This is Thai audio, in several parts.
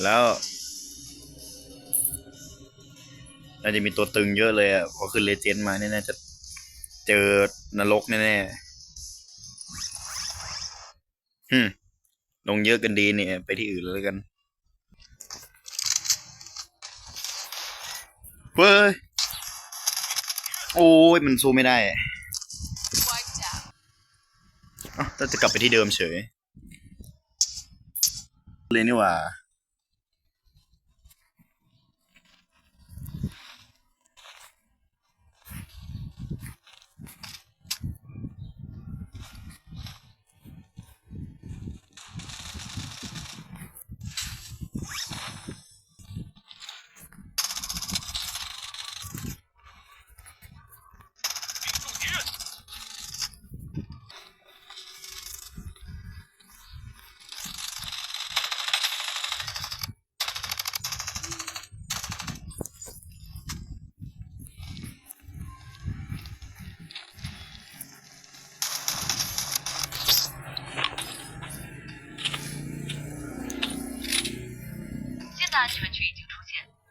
แล้วน่าจะมีตัวตึงเยอะเลยอะพอขึ้นเลเจนด์มาเนี่ยน่าจะเจอนรกแน่ๆฮึมลงเยอะกันดีเนี่ย ไปที่อื่นเลยแล้วกันเฮ้ย โอ้ย มันสู้ไม่ได้อะเราจะกลับไปที่เดิมเฉย เลยนี่ว่า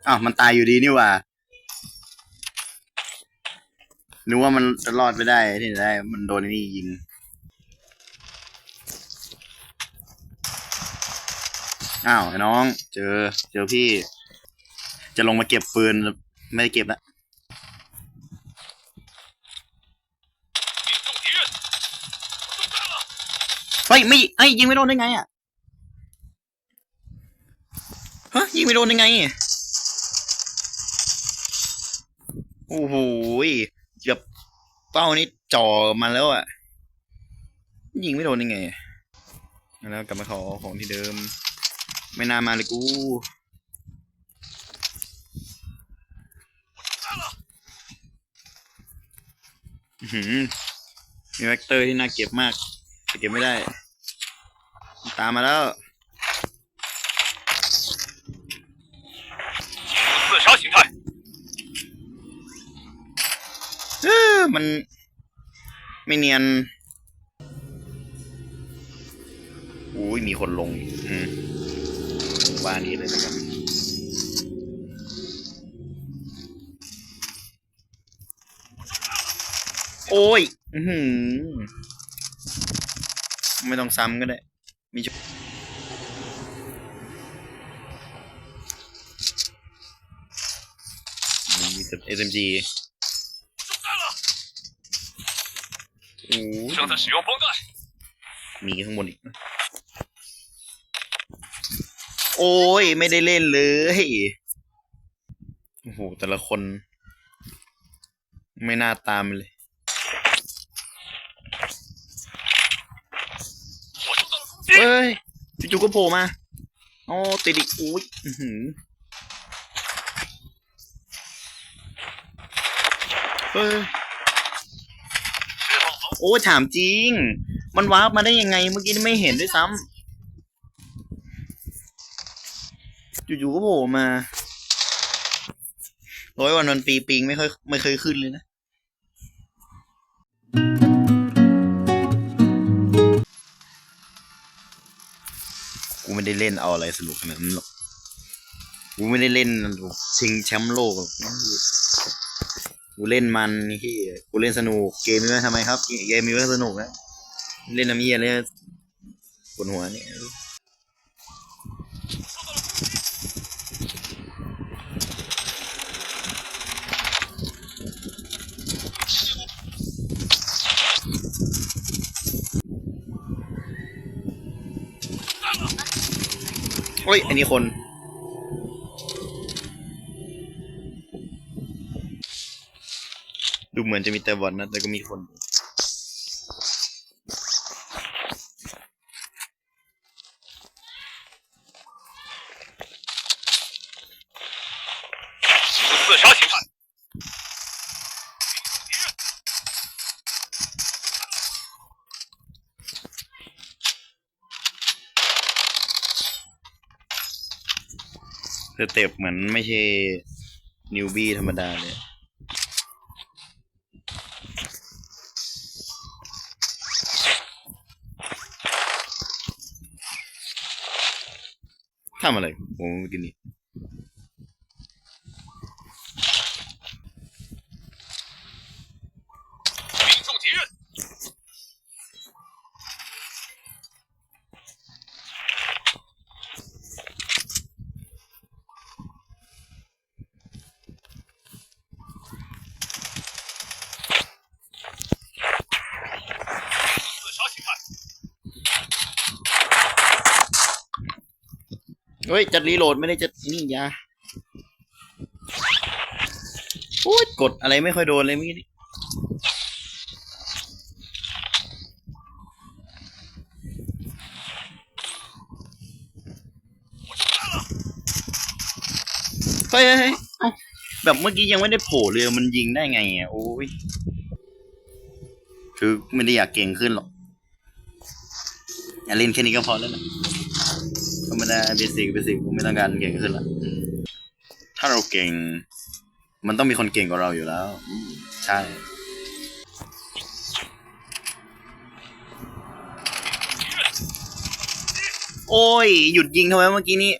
อ้าวมันตายอยู่ดีนี่ว่านึกว่ามันจะรอดไปได้ที่ไหนได้ มันโดนไอ้นี่ยิง อ้าวไอ้น้อง เจอ เจอพี่ จะลงมาเก็บปืนไม่ได้เก็บละเฮ้ยไม่ไอ้ยิงไม่โดนได้ไงอะฮะยิงไม่โดนได้ไง โอ้โหแบบเป้านี้จ่อมาแล้วอะ ยิงไม่โดนยังไงแล้วกลับมาขอของที่เดิม ไม่น่ามาเลยกูมมีแวกเตอร์ที่น่าเก็บมากเก็บไม่ได้ ตามมาแล้ว มันไม่เนียนอุ้ยมีคนลง อืมบ้านนี้เลยนะครับโอ้ย อืไม่ต้องซ้ำก็ได้ มีชุมีแต่ SMG โอ้ย 正在使用绷带， มีข้างบนอีกนะโอ้ย ไม่ได้เล่นเลย โอ้โห แต่ละคน ไม่น่าตามเลย 我受到了攻击！ เอ้ยจู่ๆก็โผล่มาโอ้ติดอีกอุ้ยอื้อหือเอ้ย 释放防 โอ้ถามจริง มันวาร์ปมาได้ยังไง เมื่อกี้ไม่เห็นด้วยซ้ำจู่ๆก็โผล่มาร้อยวันวันปีปิงไม่เคยไม่เคยขึ้นเลยนะกูไม่ได้เล่นเอาอะไรสนุกขนาดนั้นหรอก กูไม่ได้เล่นชิงแชมป์โลกหรอก กูเล่นมันที่กูเล่นสนุกเกมนี้ไว้ทำไมครับ เกมนี้ไว้สนุกนะเล่นน้ำเยี่ยเลยปวดหัวเนี่ยโอ้ย อันนี้คน เหมือนจะมีแต่บอลนะ แต่ก็มีคนสเต็ปเหมือนไม่ใช่นิวบี้ธรรมดาเลย ทำอะไรผมเเฮ้ย จะรีโหลดไม่ได้จะนี่ยาโอ้ยกดอะไรไม่ค่อยโดนเลยเมื่อกี้เฮ้ยเฮ้ยเฮ้ยเอ้าแบบเมื่อกี้ยังไม่ได้โผล่เลยมันยิงได้ไงอะโอ้ยคือไม่ได้อยากเก่งขึ้นหรอกอย่าเล่นแค่นี้ก็พอแล้วนะ ธรรมดาเบสิกเบสิกผมไม่ต้องการเก่งขึ้นละอืมถ้าเราเก่ง มันต้องมีคนเก่งกว่าเราอยู่แล้วอืมใช่โอ้ย หยุดยิงทำไมเมื่อกี้นี้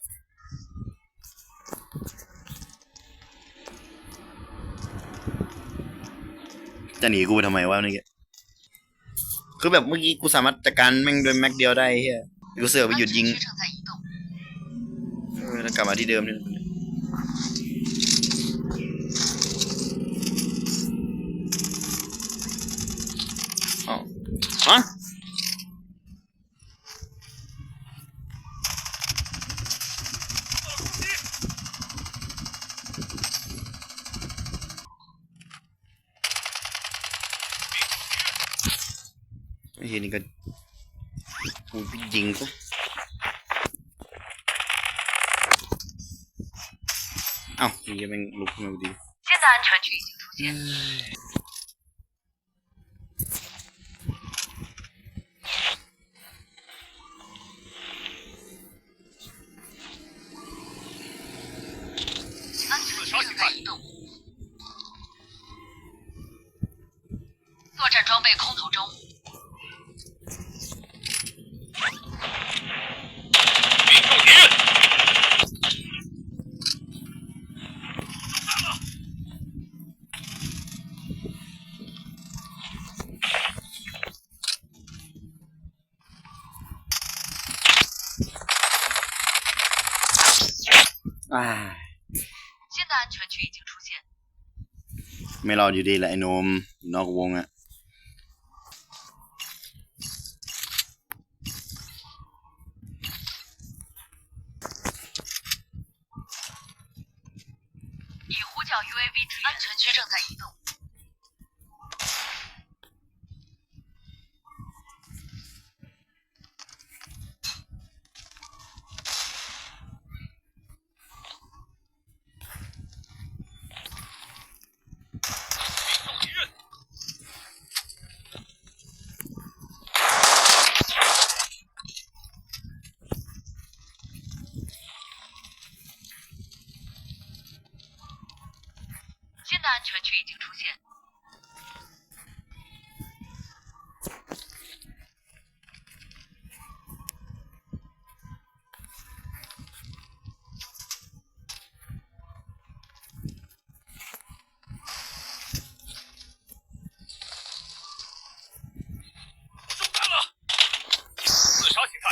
จะหนีกูไปทำไมวะเมื่อกี้คือแบบเมื่อกี้กูสามารถจัดการแม่งโดยแม็กเดียวได้เฮียกูเสือกไปหยุดยิง กลับมาที่เดิมนี่อ๋อฮะไอเฮียนี่ก็กูยิงซะ อ้านี่ยังแม่งลุกขึ้นมาพอดี 现在安全区已经出现， อ่า 新的安全区已经出现， ไม่รอดอยู่ดีแหละไอ้โนมอยู่นอกวงอะ 已呼叫 UAV 支援，安全区正在移动。 区已经出现， 中弹了，自杀形态，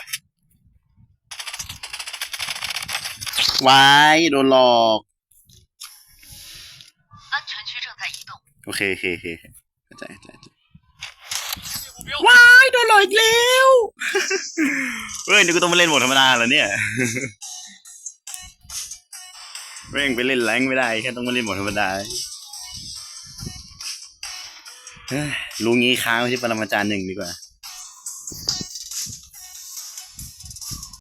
วายโดนหลอก โอเคโอเคโอเคเข้าใจเข้าใจว้ายโดนลอยเร็วเฮ้ยนี่กูต้องมาเล่นหมดธรรมดาแล้วเนี่ยเร่งไปเล่นแรงไม่ได้แค่ต้องมาเล่นหมดธรรมดารู้งี้ค้างไม่ใช่ปรมาจารย์หนึ่งดีกว่า